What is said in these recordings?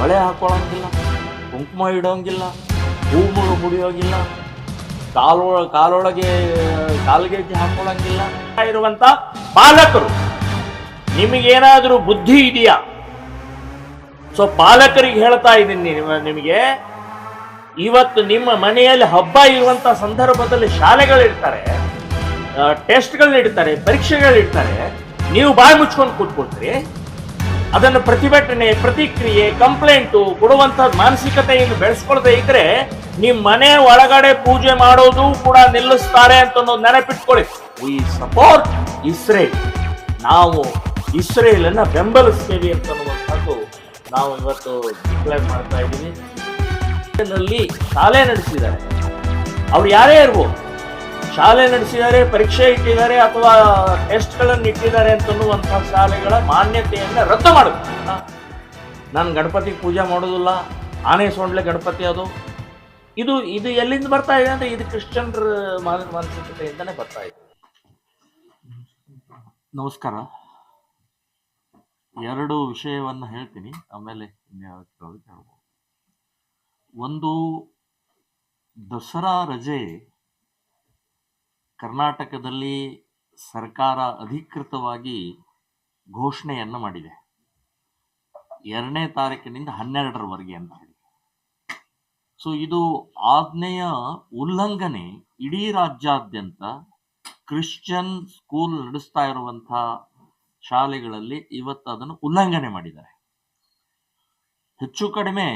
ಬಳೆ ಹಾಕೊಳ್ಳೋಂಗಿಲ್ಲ ಕುಂಕುಮ ಇಡೋಂಗಿಲ್ಲ ಹೂ ಮುಳು ಮುಡಿಯೋಂಗಿಲ್ಲ, ಕಾಲೊಳ, ಕಾಲೊಳಗೆ ಕಾಲ್ಗೆಜ್ಜೆ ಹಾಕೊಳ್ಳೋಂಗಿಲ್ಲ ಇರುವಂತ ಪಾಲಕರು, ನಿಮಗೇನಾದರೂ ಬುದ್ಧಿ ಇದೆಯಾ? ಸೊ ಪಾಲಕರಿಗೆ ಹೇಳ್ತಾ ಇದ್ದೀನಿ ನಿಮಗೆ, ಇವತ್ತು ನಿಮ್ಮ ಮನೆಯಲ್ಲಿ ಹಬ್ಬ ಇರುವಂತ ಸಂದರ್ಭದಲ್ಲಿ ಶಾಲೆಗಳಿರ್ತಾರೆ ಟೆಸ್ಟ್ಗಳನ್ನ ಪರೀಕ್ಷೆಗಳಿಡ್ತಾರೆ ನೀವು ಬಾಯಿ ಮುಚ್ಕೊಂಡು ಕೂತ್ಕೊಳ್ತೀರಿ. ಅದನ್ನು ಪ್ರತಿಭಟನೆ, ಪ್ರತಿಕ್ರಿಯೆ, ಕಂಪ್ಲೇಂಟು ಕೊಡುವಂತ ಮಾನಸಿಕತೆಯನ್ನು ಬೆಳೆಸ್ಕೊಳ್ದೇ ಇದ್ರೆ ನಿಮ್ಮ ಮನೆ ಒಳಗಡೆ ಪೂಜೆ ಮಾಡೋದು ಕೂಡ ನಿಲ್ಲಿಸ್ತಾರೆ ಅಂತ ಅನ್ನೋದು ನೆನಪಿಟ್ಕೊಳ್ಳಿ. ವಿ ಸಪೋರ್ಟ್ ಇಸ್ರೇಲ್ ನಾವು ಇಸ್ರೇಲ್ ಅನ್ನ ಬೆಂಬಲಿಸ್ತೇವೆ ಅಂತ ಅನ್ನುವಂಥದ್ದು ನಾವು ಇವತ್ತು ಡಿಕ್ಲೇರ್ ಮಾಡ್ತಾ ಇದ್ದೀವಿ ಶಾಲೆ ನಡೆಸಿದ್ದಾರೆ. ಅವ್ರು ಯಾರೇ ಇರ್ಬೋದು. ಶಾಲೆ ನಡೆಸಿದ್ದಾರೆ, ಪರೀಕ್ಷೆ ಇಟ್ಟಿದ್ದಾರೆ ಅಥವಾ ಟೆಸ್ಟ್ಗಳನ್ನು ಇಟ್ಟಿದ್ದಾರೆ ಅಂತನ್ನುವಂತಹ ಶಾಲೆಗಳ ಮಾನ್ಯತೆಯನ್ನು ರದ್ದು ಮಾಡಬೇಕು ನಾನು ಗಣಪತಿ ಪೂಜೆ ಮಾಡೋದಿಲ್ಲ ಆನೆ ಸೊಂಡ್ಲೆ ಗಣಪತಿ ಅದು. ಇದು ಇದು ಎಲ್ಲಿಂದ ಬರ್ತಾ ಇದೆ ಅಂದ್ರೆ ಇದು ಕ್ರಿಶ್ಚಿಯನ್ರ ಮಾನ- ಮಾನಸಿಕತೆಯಿಂದನೇ ಬರ್ತಾ ಇದೆ. ನಮಸ್ಕಾರ. ಎರಡು ವಿಷಯವನ್ನು ಹೇಳ್ತೀನಿ, ಆಮೇಲೆ ಹೇಳ್ಬೋದು ಒಂದು ದಸರಾ ರಜೆ ಕರ್ನಾಟಕದಲ್ಲಿ ಸರ್ಕಾರ ಅಧಿಕೃತವಾಗಿ ಘೋಷಣೆಯನ್ನು ಮಾಡಿದೆ. ಎರಡನೇ ತಾರೀಕಿನಿಂದ ಹನ್ನೆರಡರವರೆಗೆ ಅಂತ ಹೇಳಿ. ಸೊ ಇದು ಆಜ್ಞೆಯ ಉಲ್ಲಂಘನೆ ಇಡೀ ರಾಜ್ಯಾದ್ಯಂತ ಕ್ರಿಶ್ಚಿಯನ್ ಸ್ಕೂಲ್ ನಡೆಸ್ತಾ ಇರುವಂಥ ಶಾಲೆಗಳಲ್ಲಿ ಇವತ್ತು ಅದನ್ನು ಉಲ್ಲಂಘನೆ ಮಾಡಿದ್ದಾರೆ. ಹೆಚ್ಚು ಕಡಿಮೆ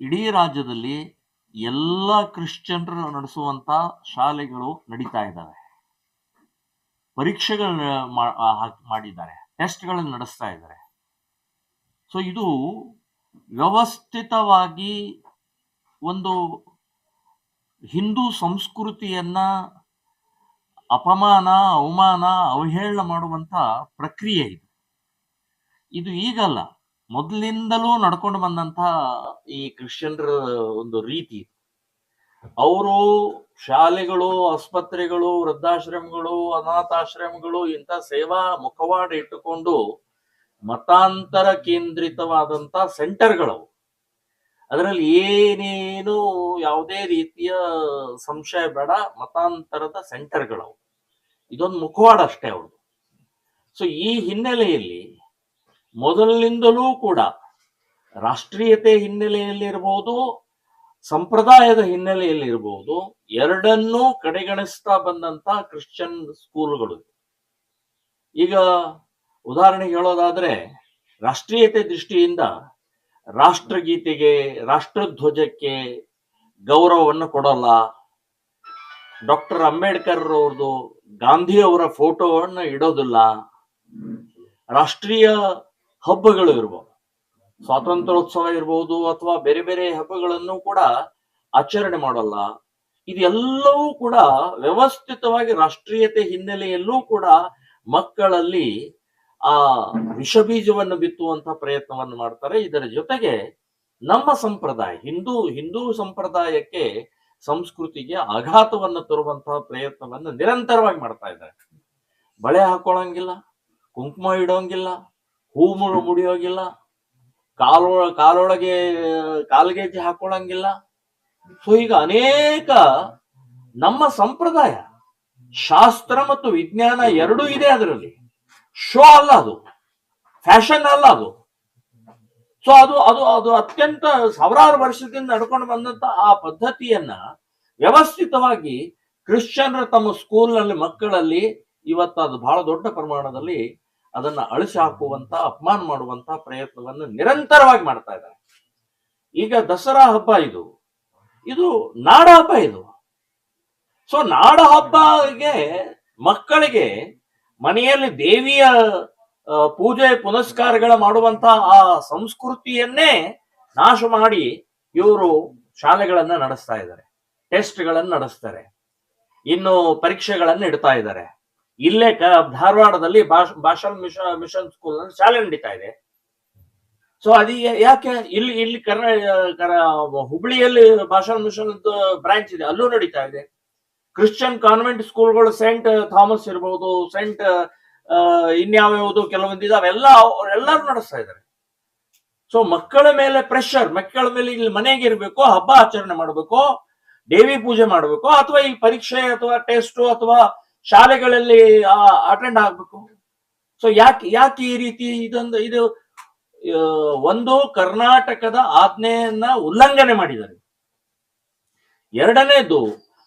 ಇಡೀ ರಾಜ್ಯದಲ್ಲಿ ಎಲ್ಲ ಕ್ರಿಶ್ಚಿಯನ್ರು ನಡೆಸುವಂತ ಶಾಲೆಗಳು ನಡೀತಾ ಇದ್ದಾವೆ. ಪರೀಕ್ಷೆಗಳನ್ನ ಮಾಡಿದ್ದಾರೆ. ಟೆಸ್ಟ್ಗಳನ್ನು ನಡೆಸ್ತಾ ಇದ್ದಾರೆ. ಸೊ ಇದು ವ್ಯವಸ್ಥಿತವಾಗಿ ಒಂದು ಹಿಂದೂ ಸಂಸ್ಕೃತಿಯನ್ನ ಅಪಮಾನ, ಅವಮಾನ, ಅವಹೇಳನ ಮಾಡುವಂತ ಪ್ರಕ್ರಿಯೆ ಇದು. ಇದು ಈಗಲ್ಲ. ಮೊದಲಿಂದಲೂ ನಡ್ಕೊಂಡು ಬಂದಂತಹ ಈ ಕ್ರಿಶ್ಚಿಯನ್ರ ಒಂದು ರೀತಿ ಅವರು ಶಾಲೆಗಳು, ಆಸ್ಪತ್ರೆಗಳು, ವೃದ್ಧಾಶ್ರಮಗಳು, ಅನಾಥಾಶ್ರಮಗಳು, ಇಂಥ ಸೇವಾ ಮುಖವಾಡ ಇಟ್ಟುಕೊಂಡು ಮತಾಂತರ ಕೇಂದ್ರಿತವಾದಂತ ಸೆಂಟರ್ಗಳು ಅದರಲ್ಲಿ ಏನೇನು ಯಾವುದೇ ರೀತಿಯ ಸಂಶಯ ಬೇಡ, ಮತಾಂತರದ ಸೆಂಟರ್ಗಳವು. ಇದೊಂದು ಮುಖವಾಡ ಅಷ್ಟೇ ಅವ್ರದ್ದು. ಸೊ ಈ ಹಿನ್ನೆಲೆಯಲ್ಲಿ ಮೊದಲಿನಿಂದಲೂ ಕೂಡ ರಾಷ್ಟ್ರೀಯತೆ ಹಿನ್ನೆಲೆಯಲ್ಲಿ ಇರಬಹುದು ಸಂಪ್ರದಾಯದ ಹಿನ್ನೆಲೆಯಲ್ಲಿ ಇರಬಹುದು ಎರಡನ್ನೂ ಕಡೆಗಣಿಸ್ತಾ ಬಂದಂತ ಕ್ರಿಶ್ಚಿಯನ್ ಸ್ಕೂಲ್ಗಳು. ಈಗ ಉದಾಹರಣೆಗೆ ಹೇಳೋದಾದ್ರೆ, ರಾಷ್ಟ್ರೀಯತೆ ದೃಷ್ಟಿಯಿಂದ ರಾಷ್ಟ್ರಗೀತೆಗೆ, ರಾಷ್ಟ್ರಧ್ವಜಕ್ಕೆ ಗೌರವವನ್ನು ಕೊಡಲ್ಲ. ಡಾಕ್ಟರ್ ಅಂಬೇಡ್ಕರ್ ಅವ್ರದ್ದು ಗಾಂಧಿ ಅವರ ಫೋಟೋವನ್ನು ಇಡೋದಿಲ್ಲ. ರಾಷ್ಟ್ರೀಯ ಹಬ್ಬಗಳು ಇರ್ಬೋದು. ಸ್ವಾತಂತ್ರ್ಯೋತ್ಸವ ಇರ್ಬೋದು ಅಥವಾ ಬೇರೆ ಬೇರೆ ಹಬ್ಬಗಳನ್ನು ಕೂಡ ಆಚರಣೆ ಮಾಡಲ್ಲ. ಇದೆಲ್ಲವೂ ಕೂಡ ವ್ಯವಸ್ಥಿತವಾಗಿ ರಾಷ್ಟ್ರೀಯತೆ ಹಿನ್ನೆಲೆಯಲ್ಲೂ ಕೂಡ ಮಕ್ಕಳಲ್ಲಿ ಆ ವಿಷಬೀಜವನ್ನು ಬಿತ್ತುವಂತ ಪ್ರಯತ್ನವನ್ನು ಮಾಡ್ತಾರೆ. ಇದರ ಜೊತೆಗೆ ನಮ್ಮ ಸಂಪ್ರದಾಯ, ಹಿಂದೂ ಹಿಂದೂ ಸಂಪ್ರದಾಯಕ್ಕೆ ಸಂಸ್ಕೃತಿಗೆ ಆಘಾತವನ್ನು ತರುವಂತಹ ಪ್ರಯತ್ನವನ್ನು ನಿರಂತರವಾಗಿ ಮಾಡ್ತಾ ಇದ್ದಾರೆ. ಬಳೆ ಹಾಕೊಳ್ಳಂಗಿಲ್ಲ, ಕುಂಕುಮ ಇಡೋಂಗಿಲ್ಲ ಹೂ ಮುಳು ಮುಡಿಯೋಂಗಿಲ್ಲ ಕಾಲೊಳ ಕಾಲೊಳಗೆ ಕಾಲ್ಗೆಜ್ಜೆ ಹಾಕೊಳ್ಳಂಗಿಲ್ಲ ಸೊ ಈಗ ಅನೇಕ ನಮ್ಮ ಸಂಪ್ರದಾಯ, ಶಾಸ್ತ್ರ ಮತ್ತು ವಿಜ್ಞಾನ ಎರಡೂ ಇದೆ ಅದರಲ್ಲಿ. ಶೋ ಅಲ್ಲ ಅದು. ಫ್ಯಾಷನ್ ಅಲ್ಲ ಅದು. ಸೊ ಅದು ಅದು ಅದು ಅತ್ಯಂತ ಸಾವಿರಾರು ವರ್ಷದಿಂದ ನಡ್ಕೊಂಡು ಬಂದಂತ ಆ ಪದ್ಧತಿಯನ್ನ ವ್ಯವಸ್ಥಿತವಾಗಿ ಕ್ರಿಶ್ಚಿಯನ್ರ ತಮ್ಮ ಸ್ಕೂಲ್ನಲ್ಲಿ ಮಕ್ಕಳಲ್ಲಿ ಇವತ್ತು ಅದು ಬಹಳ ದೊಡ್ಡ ಪ್ರಮಾಣದಲ್ಲಿ ಅದನ್ನ ಅಳಿಸಿ ಹಾಕುವಂತ ಅಪಮಾನ ಮಾಡುವಂತ ಪ್ರಯತ್ನವನ್ನು ನಿರಂತರವಾಗಿ ಮಾಡ್ತಾ ಇದ್ದಾರೆ. ಈಗ ದಸರಾ ಹಬ್ಬ ಇದು. ಇದು ನಾಡ ಹಬ್ಬ ಇದು. ಸೊ ನಾಡ ಹಬ್ಬಗೆ ಮಕ್ಕಳಿಗೆ ಮನೆಯಲ್ಲಿ ದೇವಿಯ ಪೂಜೆ, ಪುನಸ್ಕಾರಗಳ ಮಾಡುವಂತ ಆ ಸಂಸ್ಕೃತಿಯನ್ನೇ ನಾಶ ಮಾಡಿ ಇವರು ಶಾಲೆಗಳನ್ನ ನಡೆಸ್ತಾ ಇದ್ದಾರೆ. ಟೆಸ್ಟ್ಗಳನ್ನ ನಡೆಸ್ತಾರೆ. ಇನ್ನು ಪರೀಕ್ಷೆಗಳನ್ನ ಇಡ್ತಾ ಇದ್ದಾರೆ. ಇಲ್ಲೇ ಧಾರವಾಡದಲ್ಲಿ ಭಾಷ ಮಿಷನ್ ಮಿಷನ್ ಸ್ಕೂಲ್ ಶಾಲೆ ನಡೀತಾ ಇದೆ. ಸೊ ಅದು ಯಾಕೆ ಇಲ್ಲಿ ಇಲ್ಲಿ ಕರ್ನಾಟಕ ಕರ ಹುಬ್ಳಿಯಲ್ಲಿ ಭಾಷಾ ಮಿಷನ್ ಬ್ರಾಂಚ್ ಇದೆ, ಅಲ್ಲೂ ನಡೀತಾ ಇದೆ. ಕ್ರಿಶ್ಚಿಯನ್ ಕಾನ್ವೆಂಟ್ ಸ್ಕೂಲ್ಗಳು ಸೆಂಟ್ ಥಾಮಸ್ ಇರ್ಬೋದು ಸೆಂಟ್ ಇನ್ಯಾವ್ಯಾವುದು ಕೆಲವೊಂದು ಇದಾವೆ, ಎಲ್ಲ ಎಲ್ಲರೂ ನಡೆಸ್ತಾ ಇದ್ದಾರೆ. ಸೊ ಮಕ್ಕಳ ಮೇಲೆ ಪ್ರೆಷರ್ ಮಕ್ಕಳ ಮೇಲೆ ಇಲ್ಲಿ ಮನೆಗೆ ಇರಬೇಕು, ಹಬ್ಬ ಆಚರಣೆ ಮಾಡಬೇಕು, ದೇವಿ ಪೂಜೆ ಮಾಡಬೇಕು, ಅಥವಾ ಈ ಪರೀಕ್ಷೆ ಅಥವಾ ಟೆಸ್ಟ್ ಅಥವಾ ಶಾಲೆಗಳಲ್ಲಿ ಅಟೆಂಡ್ ಆಗ್ಬೇಕು. ಸೊ ಯಾಕೆ ಯಾಕೆ ಈ ರೀತಿ ಇದೊಂದು, ಇದು ಒಂದು ಕರ್ನಾಟಕದ ಆಜ್ಞೆಯನ್ನ ಉಲ್ಲಂಘನೆ ಮಾಡಿದ್ದಾರೆ. ಎರಡನೇದು,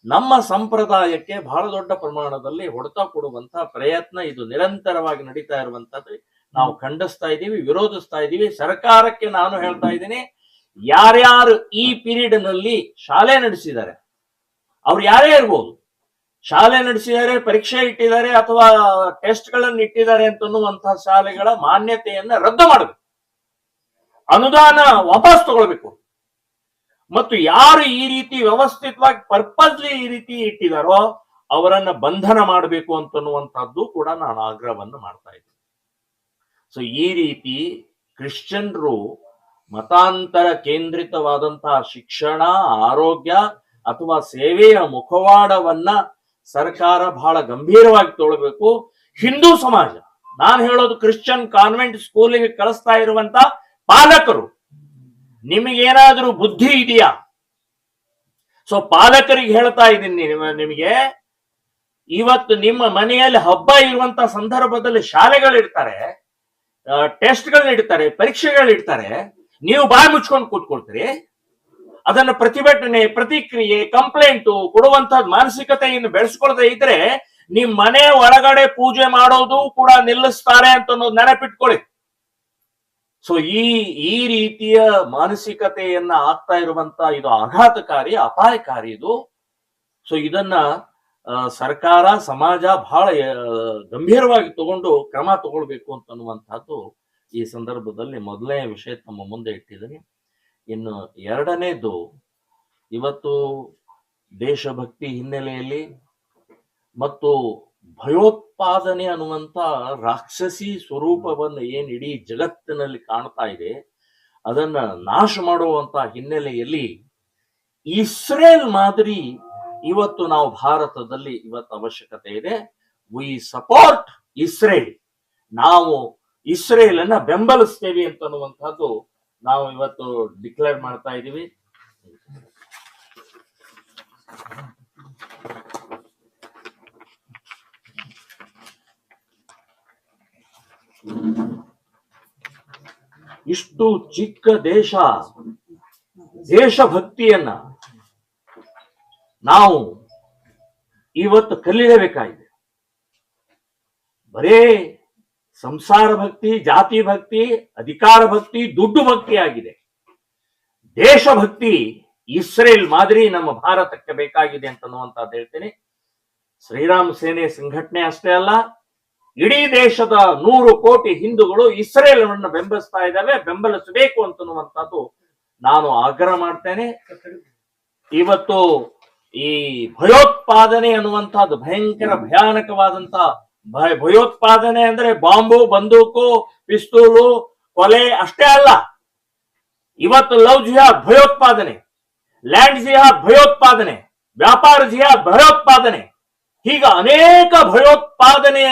ನಮ್ಮ ಸಂಪ್ರದಾಯಕ್ಕೆ ಬಹಳ ದೊಡ್ಡ ಪ್ರಮಾಣದಲ್ಲಿ ಹೊಡೆತ ಕೊಡುವಂತ ಪ್ರಯತ್ನ ಇದು ನಿರಂತರವಾಗಿ ನಡೀತಾ ಇರುವಂತದ್ದು ನಾವು ಖಂಡಿಸ್ತಾ ಇದ್ದೀವಿ, ವಿರೋಧಿಸ್ತಾ ಇದ್ದೀವಿ. ಸರ್ಕಾರಕ್ಕೆ ನಾನು ಹೇಳ್ತಾ ಇದ್ದೀನಿ, ಯಾರ್ಯಾರು ಈ ಪೀರಿಯಡ್ನಲ್ಲಿ ಶಾಲೆ ನಡೆಸಿದ್ದಾರೆ, ಅವ್ರು ಯಾರೇ ಇರ್ಬೋದು ಶಾಲೆ ನಡೆಸಿದ್ದಾರೆ ಪರೀಕ್ಷೆ ಇಟ್ಟಿದ್ದಾರೆ ಅಥವಾ ಟೆಸ್ಟ್ಗಳನ್ನು ಇಟ್ಟಿದ್ದಾರೆ ಅಂತನ್ನುವಂತಹ ಶಾಲೆಗಳ ಮಾನ್ಯತೆಯನ್ನ ರದ್ದು ಮಾಡಬೇಕು. ಅನುದಾನ ವಾಪಸ್ ತಗೊಳ್ಬೇಕು. ಮತ್ತು ಯಾರು ಈ ರೀತಿ ವ್ಯವಸ್ಥಿತವಾಗಿ ಪರ್ಪಸ್ಲಿ ಈ ರೀತಿ ಇಟ್ಟಿದಾರೋ ಅವರನ್ನ ಬಂಧನ ಮಾಡಬೇಕು ಅಂತನ್ನುವಂತಹದ್ದು ಕೂಡ ನಾನು ಆಗ್ರಹವನ್ನು ಮಾಡ್ತಾ ಇದ್ದೀನಿ. ಸೊ ಈ ರೀತಿ ಕ್ರಿಶ್ಚಿಯನ್ರು ಮತಾಂತರ ಕೇಂದ್ರಿತವಾದಂತಹ ಶಿಕ್ಷಣ, ಆರೋಗ್ಯ ಅಥವಾ ಸೇವೆಯ ಮುಖವಾಡವನ್ನ ಸರ್ಕಾರ ಬಹಳ ಗಂಭೀರವಾಗಿ ತೊಳಬೇಕು. ಹಿಂದೂ ಸಮಾಜ, ನಾನು ಹೇಳೋದು ಕ್ರಿಶ್ಚಿಯನ್ ಕಾನ್ವೆಂಟ್ ಸ್ಕೂಲಿಗೆ ಕಳಿಸ್ತಾ ಇರುವಂತ ಪಾಲಕರು, ನಿಮಗೇನಾದ್ರೂ ಬುದ್ಧಿ ಇದೆಯಾ? ಸೊ ಪಾಲಕರಿಗೆ ಹೇಳ್ತಾ ಇದ್ದೀನಿ ನಿಮಗೆ, ಇವತ್ತು ನಿಮ್ಮ ಮನೆಯಲ್ಲಿ ಹಬ್ಬ ಇರುವಂತ ಸಂದರ್ಭದಲ್ಲಿ ಶಾಲೆಗಳಿಡ್ತಾರೆ ಟೆಸ್ಟ್ಗಳನ್ನ ಇಡ್ತಾರೆ ಪರೀಕ್ಷೆಗಳಿಡ್ತಾರೆ ನೀವು ಬಾಯಿ ಮುಚ್ಕೊಂಡು ಕೂತ್ಕೊಳ್ತೀರಿ. ಅದನ್ನ ಪ್ರತಿಭಟನೆ, ಪ್ರತಿಕ್ರಿಯೆ ಕಂಪ್ಲೇಂಟು ಕೊಡುವಂತಹ ಮಾನಸಿಕತೆಯನ್ನು ಬೆಳೆಸ್ಕೊಳ್ತಾ ಇದ್ರೆ ನಿಮ್ ಮನೆ ಒಳಗಡೆ ಪೂಜೆ ಮಾಡೋದು ಕೂಡ ನಿಲ್ಲಿಸ್ತಾರೆ ಅಂತ ಅನ್ನೋದು ನೆನಪಿಟ್ಕೊಳ್ಳಿ. ಸೊ ಈ ಈ ರೀತಿಯ ಮಾನಸಿಕತೆಯನ್ನ ಆಗ್ತಾ ಇರುವಂತ ಇದು ಆಘಾತಕಾರಿ, ಅಪಾಯಕಾರಿ ಇದು. ಸೊ ಇದನ್ನ ಸರ್ಕಾರ, ಸಮಾಜ ಬಹಳ ಗಂಭೀರವಾಗಿ ತಗೊಂಡು ಕ್ರಮ ತಗೊಳ್ಬೇಕು ಅಂತ ಅನ್ನುವಂತಹದ್ದು ಈ ಸಂದರ್ಭದಲ್ಲಿ ಮೊದಲನೇ ವಿಷಯ ತಮ್ಮ ಮುಂದೆ ಇಟ್ಟಿದ್ದೀನಿ. ಇನ್ನು ಎರಡನೇದು, ಇವತ್ತು ದೇಶಭಕ್ತಿ ಹಿನ್ನೆಲೆಯಲ್ಲಿ ಮತ್ತು ಭಯೋತ್ಪಾದನೆ ಅನ್ನುವಂಥ ರಾಕ್ಷಸಿ ಸ್ವರೂಪವನ್ನು ಏನು ಇಡೀ ಜಗತ್ತಿನಲ್ಲಿ ಕಾಣ್ತಾ ಇದೆ, ಅದನ್ನ ನಾಶ ಮಾಡುವಂತ ಹಿನ್ನೆಲೆಯಲ್ಲಿ ಇಸ್ರೇಲ್ ಮಾದರಿ ಇವತ್ತು ನಾವು ಭಾರತದಲ್ಲಿ ಇವತ್ತು ಅವಶ್ಯಕತೆ ಇದೆ. We support Israel. ನಾವು ಇಸ್ರೇಲ್ ಬೆಂಬಲಿಸ್ತೇವೆ ಅಂತ ಅನ್ನುವಂಥದ್ದು ನಾವು ಇವತ್ತು ಡಿಕ್ಲೇರ್ ಮಾಡ್ತಾ ಇದ್ದೀವಿ ಇಷ್ಟು ಚಿಕ್ಕ ದೇಶ ದೇಶಭಕ್ತಿಯನ್ನ ನಾವು ಇವತ್ತು ಕಲಿಯಲೇಬೇಕಾಗಿದೆ ಬರೇ ಸಂಸಾರ ಭಕ್ತಿ, ಜಾತಿ ಭಕ್ತಿ, ಅಧಿಕಾರ ಭಕ್ತಿ, ದುಡ್ಡು ಭಕ್ತಿ ಆಗಿದೆ. ದೇಶಭಕ್ತಿ ಇಸ್ರೇಲ್ ಮಾದರಿ ನಮ್ಮ ಭಾರತಕ್ಕೆ ಬೇಕಾಗಿದೆ ಅಂತ ಹೇಳ್ತೇನೆ ಹೇಳ್ತೀನಿ. ಶ್ರೀರಾಮ್ ಸೇನೆ ಸಂಘಟನೆ ಅಷ್ಟೇ ಅಲ್ಲ, ಇಡೀ ದೇಶದ ನೂರು ಕೋಟಿ ಹಿಂದೂಗಳು ಇಸ್ರೇಲ್ ಅನ್ನು ಬೆಂಬಲಿಸ್ತಾ ಇದ್ದಾವೆ, ಬೆಂಬಲಿಸಬೇಕು ಅಂತನ್ನುವಂಥದ್ದು ನಾನು ಆಗ್ರಹ ಮಾಡ್ತೇನೆ. ಇವತ್ತು ಈ ಭಯೋತ್ಪಾದನೆ ಅನ್ನುವಂಥದ್ದು ಭಯಂಕರ ಭಯಾನಕವಾದಂತ ಭಯ ಭಯೋತ್ಪಾದನೆ ಅಂದ್ರೆ ಬಾಂಬು, ಬಂದೂಕು, ಪಿಸ್ತೂಲು, ಕೊಲೆ ಅಷ್ಟೇ ಅಲ್ಲ. ಇವತ್ತು ಲವ್ ಜಿಹಾದ್ ಭಯೋತ್ಪಾದನೆ, ಲ್ಯಾಂಡ್ ಜಿಹಾದ್ ಭಯೋತ್ಪಾದನೆ, ವ್ಯಾಪಾರ ಜಿಹಾದ್ ಭಯೋತ್ಪಾದನೆ. ಹೀಗ ಅನೇಕ ಭಯೋತ್ಪಾದನೆಯ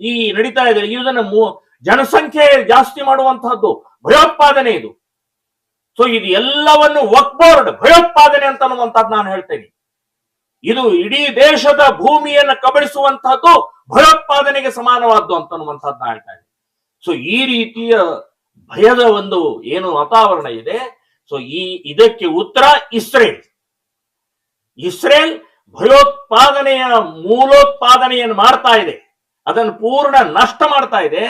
ಈ ನಡೀತಾ ಇದೆ. ಇದನ್ನು ಜನಸಂಖ್ಯೆ ಜಾಸ್ತಿ ಮಾಡುವಂತಹದ್ದು ಭಯೋತ್ಪಾದನೆ ಇದು. ಸೊ ಇದು ಎಲ್ಲವನ್ನು ವಕ್ ಬೋರ್ಡ್ ಭಯೋತ್ಪಾದನೆ ಅಂತ ಅನ್ನುವಂಥದ್ದು ನಾನು ಹೇಳ್ತೇನೆ. ಇದು ಇಡೀ ದೇಶದ ಭೂಮಿಯನ್ನು ಕಬಳಿಸುವಂತಹದ್ದು ಭಯೋತ್ಪಾದನೆಗೆ ಸಮಾನವಾದ್ದು ಅಂತ ಆಯ್ತಾ ಹೇಳ್ತಾ ಇದ್ದೀನಿ. ಸೊ ಈ ರೀತಿಯ ಭಯದ ಒಂದು ಏನು ವಾತಾವರಣ ಇದೆ. ಸೊ ಈ ಇದಕ್ಕೆ ಉತ್ತರ ಇಸ್ರೇಲ್. ಇಸ್ರೇಲ್ ಭಯೋತ್ಪಾದನೆಯ ಮೂಲೋತ್ಪಾದನೆಯನ್ನು ಮಾಡ್ತಾ ಇದೆ. ಅದನ್ನು ಪೂರ್ಣ ನಷ್ಟ ಮಾಡ್ತಾ ಇದೆ.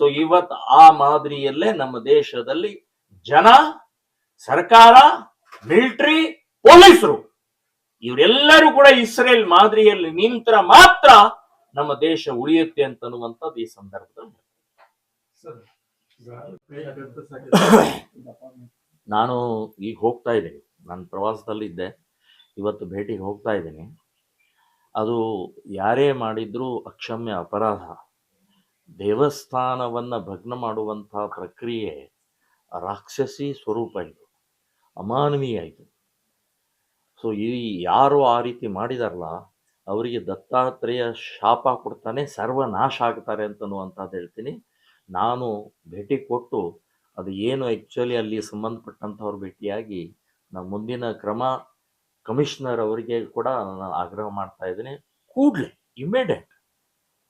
ಸೊ ಇವತ್ತು ಆ ಮಾದರಿಯಲ್ಲೇ ನಮ್ಮ ದೇಶದಲ್ಲಿ ಜನ, ಸರ್ಕಾರ, ಮಿಲಿಟರಿ, ಪೊಲೀಸರು ಇವರೆಲ್ಲರೂ ಕೂಡ ಇಸ್ರೇಲ್ ಮಾದರಿಯಲ್ಲಿ ನಿಂತರ ಮಾತ್ರ ನಮ್ಮ ದೇಶ ಉಳಿಯುತ್ತೆ ಅಂತನ್ನುವಂಥದ್ದು ಈ ಸಂದರ್ಭದಲ್ಲಿ. ನಾನು ಈಗ ಹೋಗ್ತಾ ಇದ್ದೀನಿ. ನಾನು ಪ್ರವಾಸದಲ್ಲಿದ್ದೆ ಇವತ್ತು ಭೇಟಿಗೆ ಹೋಗ್ತಾ ಇದ್ದೀನಿ. ಅದು ಯಾರೇ ಮಾಡಿದ್ರೂ ಅಕ್ಷಮ್ಯ ಅಪರಾಧ. ದೇವಸ್ಥಾನವನ್ನ ಭಗ್ನ ಮಾಡುವಂತಹ ಪ್ರಕ್ರಿಯೆ ರಾಕ್ಷಸಿ ಸ್ವರೂಪ ಇದು. ಅಮಾನವೀಯ ಇದು. ಸೊ, ಈ ಯಾರು ಆ ರೀತಿ ಮಾಡಿದಾರಲ್ಲ, ಅವರಿಗೆ ದತ್ತಾತ್ರೇಯ ಶಾಪ ಕೊಡ್ತಾನೆ, ಸರ್ವನಾಶ ಆಗ್ತಾರೆ ಅಂತನ್ನುವಂಥದ್ದು ಹೇಳ್ತೀನಿ. ನಾನು ಭೇಟಿ ಕೊಟ್ಟು, ಅದು ಏನು ಆ್ಯಕ್ಚುಲಿ ಅಲ್ಲಿ ಸಂಬಂಧಪಟ್ಟಂಥವ್ರು ಭೇಟಿಯಾಗಿ ನಾವು ಮುಂದಿನ ಕ್ರಮ ಕಮಿಷನರ್ ಅವರಿಗೆ ಕೂಡ ನಾನು ಆಗ್ರಹ ಮಾಡ್ತಾ ಇದ್ದೀನಿ. ಕೂಡಲೇ ಇಮಿಡಿಯೇಟ್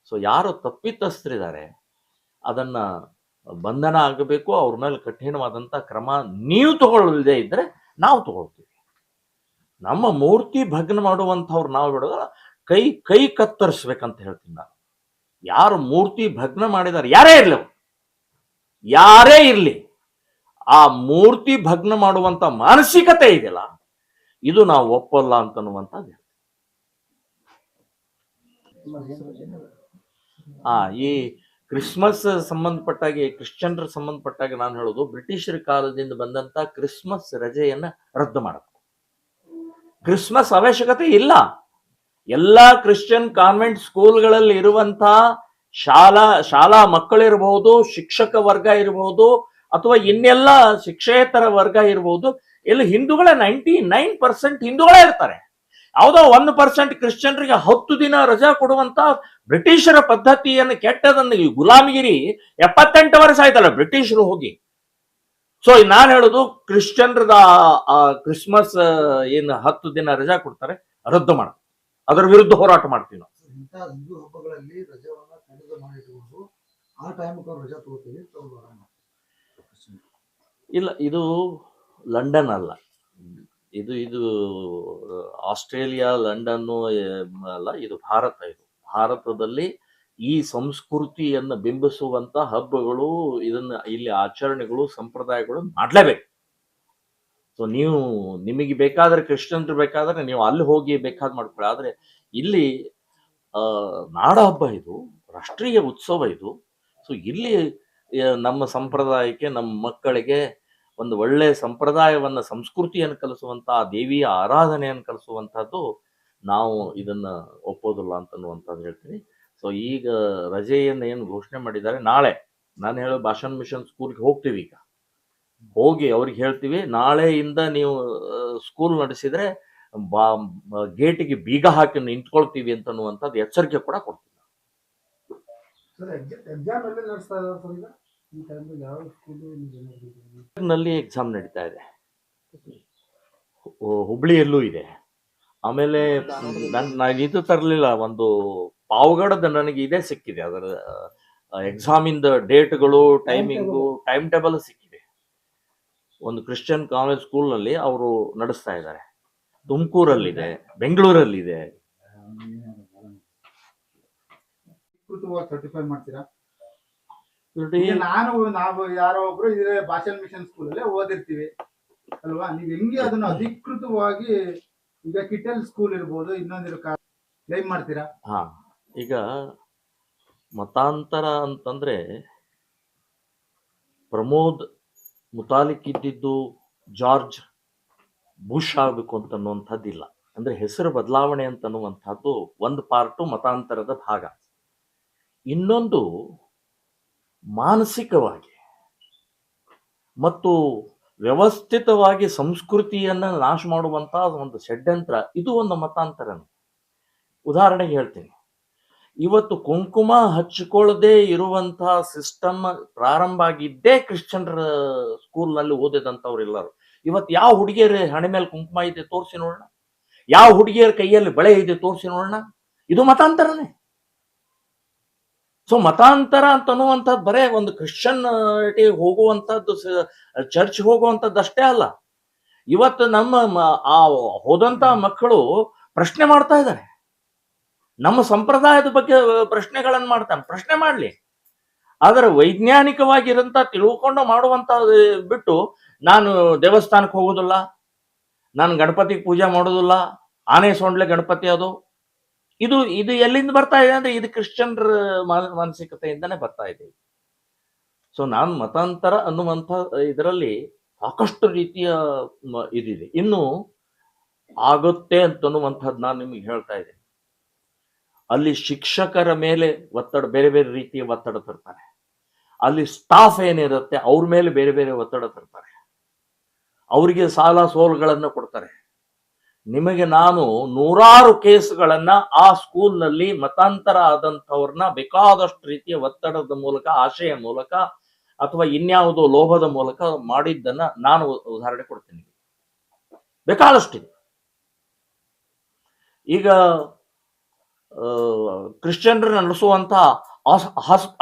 ಸೊ, ಯಾರು ತಪ್ಪಿತಸ್ಥರಿದ್ದಾರೆ, ಅದನ್ನು ಬಂಧನ ಆಗಬೇಕು, ಅವ್ರ ಮೇಲೆ ಕಠಿಣವಾದಂಥ ಕ್ರಮ ನೀವು ತಗೊಳ್ಳದೇ ಇದ್ದರೆ ನಾವು ತಗೊಳ್ತೀವಿ. ನಮ್ಮ ಮೂರ್ತಿ ಭಗ್ನ ಮಾಡುವಂಥವ್ರು ನಾವು ಬಿಡೋದ್ರ ಕೈ ಕೈ ಕತ್ತರಿಸ್ಬೇಕಂತ ಹೇಳ್ತೀನಿ ನಾನು. ಯಾರು ಮೂರ್ತಿ ಭಗ್ನ ಮಾಡಿದ್ದಾರೆ ಯಾರೇ ಇರಲಿ ಯಾರೇ ಇರಲಿ. ಆ ಮೂರ್ತಿ ಭಗ್ನ ಮಾಡುವಂಥ ಮಾನಸಿಕತೆ ಇದೆಯಲ್ಲ, ಇದು ನಾವು ಒಪ್ಪಲ್ಲ ಅಂತನ್ನುವಂಥದ್ದು ಆ, ಈ ಕ್ರಿಸ್ಮಸ್ ಸಂಬಂಧಪಟ್ಟಾಗಿ ಕ್ರಿಶ್ಚಿಯನ್ರ ಸಂಬಂಧಪಟ್ಟಾಗಿ ನಾನು ಹೇಳೋದು, ಬ್ರಿಟಿಷರ ಕಾಲದಿಂದ ಬಂದಂತ ಕ್ರಿಸ್ಮಸ್ ರಜೆಯನ್ನ ರದ್ದು ಮಾಡಬೇಕು. ಕ್ರಿಸ್ಮಸ್ ಅವಶ್ಯಕತೆ ಇಲ್ಲ. ಎಲ್ಲ ಕ್ರಿಶ್ಚಿಯನ್ ಕಾನ್ವೆಂಟ್ ಸ್ಕೂಲ್ಗಳಲ್ಲಿ ಇರುವಂತಹ ಶಾಲಾ ಶಾಲಾ ಮಕ್ಕಳಿರಬಹುದು ಶಿಕ್ಷಕ ವರ್ಗ ಇರಬಹುದು ಅಥವಾ ಇನ್ನೆಲ್ಲ ಶಿಕ್ಷೇತರ ವರ್ಗ ಇರಬಹುದು ಇಲ್ಲಿ ಹಿಂದೂಗಳೇ ನೈಂಟಿ ನೈನ್ ಪರ್ಸೆಂಟ್ ಹಿಂದೂಗಳೇ ಇರ್ತಾರೆ. ಯಾವುದೋ ಒಂದು ಪರ್ಸೆಂಟ್ ಕ್ರಿಶ್ಚಿಯನ್ರಿಗೆ ಹತ್ತು ದಿನ ರಜಾ ಕೊಡುವಂತ ಬ್ರಿಟಿಷರ ಪದ್ಧತಿಯನ್ನು ಕೆಟ್ಟದನ್ನು ಗುಲಾಮಗಿರಿ ಎಪ್ಪತ್ತೆಂಟು ವರ್ಷ ಆಯ್ತಲ್ಲ ಬ್ರಿಟಿಷರು ಹೋಗಿ. ಸೊ ನಾನು ಹೇಳೋದು ಕ್ರಿಶ್ಚಿಯನ್ರದ ಕ್ರಿಸ್ಮಸ್ ಏನು ಹತ್ತು ದಿನ ರಜಾ ಕೊಡ್ತಾರೆ ರದ್ದು ಮಾಡ ಅದರ ವಿರುದ್ಧ ಹೋರಾಟ ಮಾಡ್ತೀವಿ ನಾವು. ಹಿಂದೂ ಹಬ್ಬಗಳಲ್ಲಿ ರಜಾವನ್ನ ಕಡಿತ ಮಾಡಿಟ್ಕೊಂಡು ಆ ಟೈಮ್ಗೆ ಅವ್ರು ರಜಾ ತಗೋತೀವಿ ತಗೊಳ್ಳೋಣ ಇಲ್ಲ ಇದು ಲಂಡನ್ ಅಲ್ಲ. ಇದು ಇದು ಆಸ್ಟ್ರೇಲಿಯಾ ಲಂಡನ್ ಅಲ್ಲ ಇದು ಭಾರತ ಇದು. ಭಾರತದಲ್ಲಿ ಈ ಸಂಸ್ಕೃತಿಯನ್ನು ಬಿಂಬಿಸುವಂತ ಹಬ್ಬಗಳು ಇದನ್ನ ಇಲ್ಲಿ ಆಚರಣೆಗಳು, ಸಂಪ್ರದಾಯಗಳು ಮಾಡ್ಲೇಬೇಕು. ಸೊ ನೀವು ನಿಮಗೆ ಬೇಕಾದ್ರೆ ಕ್ರಿಶ್ಚಿಯನ್ರು ಬೇಕಾದ್ರೆ ನೀವು ಅಲ್ಲಿ ಹೋಗಿ ಬೇಕಾದ್ ಮಾಡ್ಕೊಳ್ಳಿ. ಆದ್ರೆ ಇಲ್ಲಿ ನಾಡ ಹಬ್ಬ ಇದು, ರಾಷ್ಟ್ರೀಯ ಉತ್ಸವ ಇದು. ಸೊ ಇಲ್ಲಿ ನಮ್ಮ ಸಂಪ್ರದಾಯಕ್ಕೆ, ನಮ್ಮ ಮಕ್ಕಳಿಗೆ ಒಂದು ಒಳ್ಳೆ ಸಂಪ್ರದಾಯವನ್ನ, ಸಂಸ್ಕೃತಿಯನ್ನು ಕಲಿಸುವಂತ ಆ ದೇವಿಯ ಆರಾಧನೆಯನ್ನು ಕಲಿಸುವಂತಹದ್ದು ನಾವು ಇದನ್ನ ಒಪ್ಪೋದಿಲ್ಲ ಅಂತನ್ನುವಂಥದ್ದು ಹೇಳ್ತೀನಿ. ಸೊ ಈಗ ರಜೆಯನ್ನು ಏನು ಘೋಷಣೆ ಮಾಡಿದ್ದಾರೆ? ನಾಳೆ. ನಾನು ಹೇಳೋ ಭಾಷಣ ಮಿಷನ್ ಸ್ಕೂಲ್ಗೆ ಹೋಗ್ತೀವಿ ಈಗ. ಹೋಗಿ ಅವ್ರಿಗೆ ಹೇಳ್ತೀವಿ ನಾಳೆಯಿಂದ ನೀವು ಸ್ಕೂಲ್ ನಡೆಸಿದ್ರೆ ಬಾ ಗೇಟಿಗೆ ಬೀಗ ಹಾಕಿ ನಿಂತ್ಕೊಳ್ತೀವಿ ಅಂತನ್ನುವಂಥದ್ದು ಎಚ್ಚರಿಕೆ ಕೂಡ ಕೊಡ್ತೀವಿ ನಲ್ಲಿ ಎಕ್ಸಾಮ್ ನಡೀತಾ ಇದೆ. ಹುಬ್ಳಿಯಲ್ಲೂ ಇದೆ. ಆಮೇಲೆ ನನ್ ನಾನು ಇದು ತರಲಿಲ್ಲ ಒಂದು ಪಾವಗಡದ ನನಗೆ ಇದೇ ಸಿಕ್ಕಿದೆ. ಅದರ ಎಕ್ಸಾಮಿಂದ ಡೇಟ್ಗಳು ಟೈಮಿಂಗು ಟೈಮ್ ಟೇಬಲ್ ಸಿಕ್ಕಿದೆ. ಒಂದು ಕ್ರಿಶ್ಚಿಯನ್ ಕಾನ್ವೆಂಟ್ ಸ್ಕೂಲ್ನಲ್ಲಿ ಅವರು ನಡೆಸ್ತಾ ಇದ್ದಾರೆ. ತುಮಕೂರಲ್ಲಿದೆ ಬೆಂಗಳೂರಲ್ಲಿದೆ. ಅಧಿಕೃತವಾಗಿ ಸರ್ಟಿಫೈ ಮಾಡ್ತೀರಾ? ನೋಡಿ, ಈಗ ನಾನು ನಾವು ಯಾರೋ ಒಬ್ರು ಇದೇ ಭಾಷನ್ ಮಿಷನ್ ಸ್ಕೂಲ್ ಅಲ್ಲೇ ಓದಿರ್ತೀವಿ ಅಲ್ವಾ? ನೀವು ಹೆಂಗೆ ಅದನ್ನ ಅಧಿಕೃತವಾಗಿ ಈಗ ಕಿಟಲ್ ಸ್ಕೂಲ್ ಇರ್ಬೋದು ಇನ್ನೊಂದಿರೋ ಕ್ಲೈಮ್ ಮಾಡ್ತೀರಾ? ಹಾ. ಈಗ ಮತಾಂತರ ಅಂತಂದ್ರೆ ಪ್ರಮೋದ್ ಮುತಾಲಿಕ್ ಇದ್ದಿದ್ದು ಜಾರ್ಜ್ ಬುಷ್ ಆಗಬೇಕು ಅಂತನ್ನುವಂಥದ್ದಿಲ್ಲ. ಅಂದ್ರೆ ಹೆಸರು ಬದಲಾವಣೆ ಅಂತನ್ನುವಂಥದ್ದು ಒಂದು ಪಾರ್ಟು ಮತಾಂತರದ ಭಾಗ. ಇನ್ನೊಂದು ಮಾನಸಿಕವಾಗಿ ಮತ್ತು ವ್ಯವಸ್ಥಿತವಾಗಿ ಸಂಸ್ಕೃತಿಯನ್ನ ನಾಶ ಮಾಡುವಂಥ ಒಂದು ಷಡ್ಯಂತ್ರ, ಇದು ಒಂದು ಮತಾಂತರ ಉದಾಹರಣೆಗೆ ಹೇಳ್ತೀನಿ. ಇವತ್ತು ಕುಂಕುಮ ಹಚ್ಚಿಕೊಳ್ಳದೆ ಇರುವಂತಹ ಸಿಸ್ಟಮ್ ಪ್ರಾರಂಭ ಆಗಿದ್ದೇ ಕ್ರಿಶ್ಚಿಯನ್ರ ಸ್ಕೂಲ್ನಲ್ಲಿ ಓದಿದಂಥವ್ರು ಇವತ್ತು ಯಾವ ಹುಡುಗಿಯರ ಹಣೆ ಮೇಲೆ ಕುಂಕುಮ ಇದೆ ತೋರಿಸಿ ನೋಡೋಣ. ಯಾವ ಹುಡುಗಿಯರ ಕೈಯಲ್ಲಿ ಬಳೆ ಇದೆ ತೋರಿಸಿ ನೋಡೋಣ. ಇದು ಮತಾಂತರನೇ. ಸೊ ಮತಾಂತರ ಅಂತನ್ನುವಂಥದ್ದು ಬರೇ ಒಂದು ಕ್ರಿಶ್ಚಿಯನ್ ಹೋಗುವಂಥದ್ದು ಚರ್ಚ್ ಹೋಗುವಂಥದ್ದು ಅಷ್ಟೇ ಅಲ್ಲ. ಇವತ್ತು ನಮ್ಮ ಆ ಹೋದಂತ ಮಕ್ಕಳು ಪ್ರಶ್ನೆ ಮಾಡ್ತಾ ಇದ್ದಾರೆ. ನಮ್ಮ ಸಂಪ್ರದಾಯದ ಬಗ್ಗೆ ಪ್ರಶ್ನೆಗಳನ್ನು ಮಾಡ್ತಾನೆ. ಪ್ರಶ್ನೆ ಮಾಡ್ಲಿ. ಆದರೆ ವೈಜ್ಞಾನಿಕವಾಗಿರಂತ ತಿಳ್ಕೊಂಡು ಮಾಡುವಂತ ಬಿಟ್ಟು ನಾನು ದೇವಸ್ಥಾನಕ್ಕೆ ಹೋಗೋದಿಲ್ಲ, ನಾನು ಗಣಪತಿಗೆ ಪೂಜೆ ಮಾಡೋದಿಲ್ಲ, ಆನೆ ಸೊಂಡ್ಲೆ ಗಣಪತಿ ಅದು. ಇದು ಇದು ಎಲ್ಲಿಂದ ಬರ್ತಾ ಇದೆ ಅಂದ್ರೆ ಇದು ಕ್ರಿಶ್ಚಿಯನ್ರ ಮಾನ- ಮಾನಸಿಕತೆಯಿಂದನೇ ಬರ್ತಾ ಇದೆ. ಸೊ ನಾನು ಮತಾಂತರ ಅನ್ನುವಂಥ ಇದರಲ್ಲಿ ಸಾಕಷ್ಟು ರೀತಿಯ ಇದಿದೆ. ಇನ್ನು ಆಗುತ್ತೆ ಅಂತನ್ನುವಂಥದ್ದು ನಾನು ನಿಮಗೆ ಹೇಳ್ತಾ ಇದ್ದೇನೆ. ಅಲ್ಲಿ ಶಿಕ್ಷಕರ ಮೇಲೆ ಒತ್ತಡ, ಬೇರೆ ಬೇರೆ ರೀತಿಯ ಒತ್ತಡ ತರ್ತಾರೆ. ಅಲ್ಲಿ ಸ್ಟಾಫ್ ಏನಿರುತ್ತೆ, ಅವ್ರ ಮೇಲೆ ಬೇರೆ ಬೇರೆ ಒತ್ತಡ ತರ್ತಾರೆ. ಅವರಿಗೆ ಸಾಲ ಸೋಲುಗಳನ್ನು ಕೊಡ್ತಾರೆ. ನಿಮಗೆ ನಾನು ನೂರಾರು ಕೇಸ್ಗಳನ್ನ ಆ ಸ್ಕೂಲ್ನಲ್ಲಿ ಮತಾಂತರ ಆದಂಥವ್ರನ್ನ ಬೇಕಾದಷ್ಟು ರೀತಿಯ ಒತ್ತಡದ ಮೂಲಕ, ಆಶೆಯ ಮೂಲಕ ಅಥವಾ ಇನ್ಯಾವುದೋ ಲೋಭದ ಮೂಲಕ ಮಾಡಿದ್ದನ್ನ ನಾನು ಉದಾಹರಣೆ ಕೊಡ್ತೀನಿ. ಬೇಕಾದಷ್ಟಿದೆ. ಈಗ ಕ್ರಿಶ್ಚಿಯನ್ರು ನಡೆಸುವಂತಹ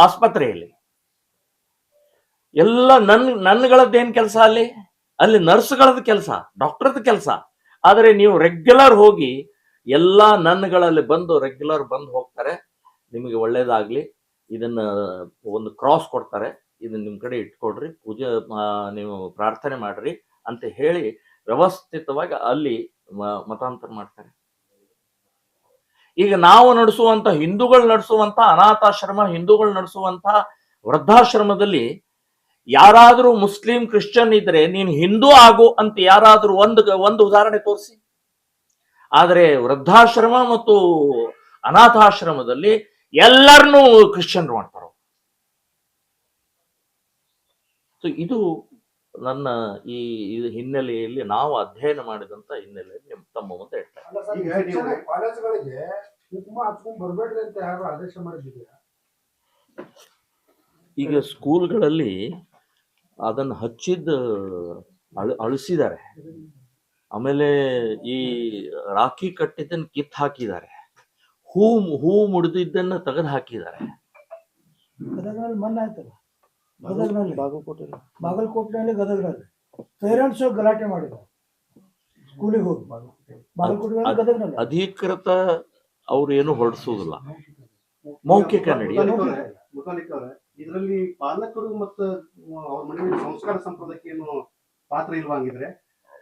ಆಸ್ಪತ್ರೆಯಲ್ಲಿ. ಎಲ್ಲ ನನ್, ನನ್ಗಳದ್ದೇನ್ ಕೆಲಸ ಅಲ್ಲಿ? ಅಲ್ಲಿ ನರ್ಸ್ಗಳದ್ದು ಕೆಲಸ, ಡಾಕ್ಟರ್ದ ಕೆಲಸ. ಆದರೆ ನೀವು ರೆಗ್ಯುಲರ್ ಹೋಗಿ ಎಲ್ಲ ನನ್ಗಳಲ್ಲಿ ಬಂದು ರೆಗ್ಯುಲರ್ ಬಂದು ಹೋಗ್ತಾರೆ. ನಿಮಗೆ ಒಳ್ಳೇದಾಗ್ಲಿ. ಇದನ್ನ ಒಂದು ಕ್ರಾಸ್ ಕೊಡ್ತಾರೆ. ಇದನ್ನ ನಿಮ್ ಕಡೆ ಇಟ್ಕೊಡ್ರಿ. ಪೂಜೆ ನೀವು ಪ್ರಾರ್ಥನೆ ಮಾಡ್ರಿ ಅಂತ ಹೇಳಿ ವ್ಯವಸ್ಥಿತವಾಗಿ ಅಲ್ಲಿ ಮತಾಂತರ ಮಾಡ್ತಾರೆ. ಈಗ ನಾವು ನಡೆಸುವಂತ ಹಿಂದೂಗಳು ನಡೆಸುವಂತ ಅನಾಥಾಶ್ರಮ, ಹಿಂದೂಗಳು ನಡೆಸುವಂತ ವೃದ್ಧಾಶ್ರಮದಲ್ಲಿ ಯಾರಾದರೂ ಮುಸ್ಲಿಂ, ಕ್ರಿಶ್ಚಿಯನ್ ಇದ್ರೆ ನೀನು ಹಿಂದೂ ಆಗು ಅಂತ ಯಾರಾದರೂ ಒಂದು ಒಂದು ಉದಾಹರಣೆ ತೋರಿಸಿ. ಆದರೆ ವೃದ್ಧಾಶ್ರಮ ಮತ್ತು ಅನಾಥಾಶ್ರಮದಲ್ಲಿ ಎಲ್ಲರನ್ನೂ ಕ್ರಿಶ್ಚಿಯನ್ ಮಾಡ್ತಾರೆ ಇದು ನನ್ನ ಈ ಹಿನ್ನೆಲೆಯಲ್ಲಿ ನಾವು ಅಧ್ಯಯನ ಮಾಡಿದಂತ ಹಿನ್ನೆಲೆಯಲ್ಲಿ ನಿಮ್ ತಮ್ಮ ಮುಂದೆ ಹೇಳ್ತಾರೆ ಈಗ ನೀವು- ಕಾಲೇಜುಗಳಿಗೆ ಕುಂಕುಮ ಹಚ್ಕೊಂಡ್ ಬರ್ಬೇಡ್ರಿ ಅಂತ ಯಾರು ಆದೇಶ ಮಾಡಿದ್ದೀರಾ ಈಗ ಸ್ಕೂಲ್ಗಳಲ್ಲಿ ಅದನ್ನು ಹಚ್ಚಿದ ಅಳ ಅಳಿಸಿದ್ದಾರೆ ಆಮೇಲೆ ಈ ರಾಖಿ ಕಟ್ಟಿದ್ದನ್ನ ಕಿತ್ ಹಾಕಿದ್ದಾರೆ ಹೂ ಹೂ ಮುಡಿದಿದ್ದನ್ನ ತೆಗೆದು ಹಾಕಿದ್ದಾರೆ ಗದಗನಲ್ಲಿ. ಬಾಗಲಕೋಟೆ ಬಾಗಲಕೋಟೆನಲ್ಲಿ ಗದಗ್ನಲ್ಲಿ. ಪೇರೆಂಟ್ಸ್ ಗಲಾಟೆ ಮಾಡಿದ್ರು. ಸ್ಕೂಲಿಗೆ ಹೋಗಿ. ಬಾಗಲಕೋಟೆ ಗದಗ್ನಲ್ಲಿ. ಅಧಿಕೃತ ಅವ್ರು ಏನು ಹೊರಡಿಸೋದಿಲ್ಲ. ಮೌಖಿಕ ನಡಿ ಇದರಲ್ಲಿ ಪಾಲಕರು ಮತ್ತು ಅವ್ರ ಮನೆಯಲ್ಲಿ ಸಂಸ್ಕಾರ ಸಂಪ್ರದಾಯಕ್ಕೆ ಏನು ಪಾತ್ರ ಇಲ್ವಾ ಹಂಗಿದ್ರೆ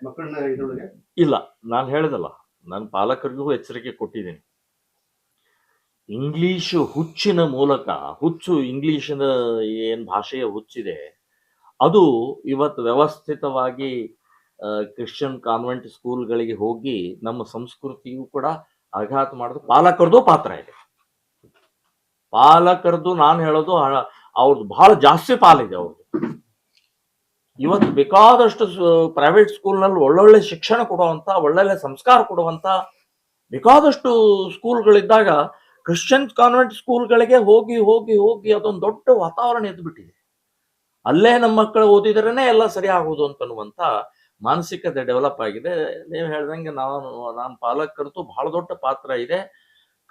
ಮಕ್ಕಳನ್ನ ಇದ್ರೊಳಗೆ? ಇಲ್ಲ ನಾನು ಹೇಳ್ದಲ್ಲ. ನಾನು ಪಾಲಕರಿಗೂ ಎಚ್ಚರಿಕೆ ಕೊಟ್ಟಿದ್ದೀನಿ. ಇಂಗ್ಲಿಷ್ ಹುಚ್ಚಿನ ಮೂಲಕ, ಹುಚ್ಚು ಇಂಗ್ಲಿಶಿನ ಏನ್ ಭಾಷೆಯ ಹುಚ್ಚಿದೆ, ಅದು ಇವತ್ತು ವ್ಯವಸ್ಥಿತವಾಗಿ ಕ್ರಿಶ್ಚಿಯನ್ ಕಾನ್ವೆಂಟ್ ಸ್ಕೂಲ್ಗಳಿಗೆ ಹೋಗಿ ನಮ್ಮ ಸಂಸ್ಕೃತಿಯೂ ಕೂಡ ಆಘಾತ ಮಾಡೋದು ಪಾಲಕರದು ಪಾತ್ರ ಇದೆ. ಪಾಲಕರದು ನಾನು ಹೇಳೋದು ಅವ್ರದ್ದು ಬಹಳ ಜಾಸ್ತಿ ಪಾಲಿದೆ ಅವ್ರದ್ದು ಇವತ್ತು ಬೇಕಾದಷ್ಟು ಪ್ರೈವೇಟ್ ಸ್ಕೂಲ್ನಲ್ಲಿ ಒಳ್ಳೊಳ್ಳೆ ಶಿಕ್ಷಣ ಕೊಡುವಂತ ಒಳ್ಳೊಳ್ಳೆ ಸಂಸ್ಕಾರ ಕೊಡುವಂತ ಬೇಕಾದಷ್ಟು ಸ್ಕೂಲ್ಗಳಿದ್ದಾಗ ಕ್ರಿಶ್ಚಿಯನ್ ಕಾನ್ವೆಂಟ್ ಸ್ಕೂಲ್ಗಳಿಗೆ ಹೋಗಿ ಹೋಗಿ ಹೋಗಿ ಅದೊಂದು ದೊಡ್ಡ ವಾತಾವರಣ ಎದ್ಬಿಟ್ಟಿದೆ. ಅಲ್ಲೇ ನಮ್ಮ ಮಕ್ಕಳು ಓದಿದ್ರೇನೆ ಎಲ್ಲ ಸರಿ ಆಗೋದು ಅಂತನ್ನುವಂತ ಮಾನಸಿಕತೆ ಡೆವಲಪ್ ಆಗಿದೆ. ನೀವು ಹೇಳ್ದಂಗೆ ನಾವು ನಾನು ಪಾಲಕರದ್ದು ಬಹಳ ದೊಡ್ಡ ಪಾತ್ರ ಇದೆ.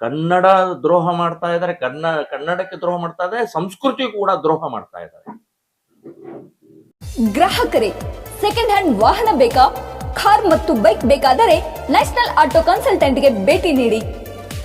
ಕನ್ನಡ ದ್ರೋಹ ಮಾಡ್ತಾ ಇದ್ದಾರೆ ಕನ್ನ, ಕನ್ನಡಕ್ಕೆ ದ್ರೋಹ ಮಾಡ್ತಾ ಇದ್ದಾರೆ ಸಂಸ್ಕೃತಿ ಕೂಡ ದ್ರೋಹ ಮಾಡ್ತಾ ಇದ್ದಾರೆ ಗ್ರಾಹಕರೇ ಸೆಕೆಂಡ್ ಹ್ಯಾಂಡ್ ವಾಹನ ಬೇಕಾ? ಕಾರ್ ಮತ್ತು ಬೈಕ್ ಬೇಕಾದರೆ ನ್ಯಾಷನಲ್ ಆಟೋ ಕನ್ಸಲ್ಟೆಂಟ್ಗೆ ಭೇಟಿ ನೀಡಿ.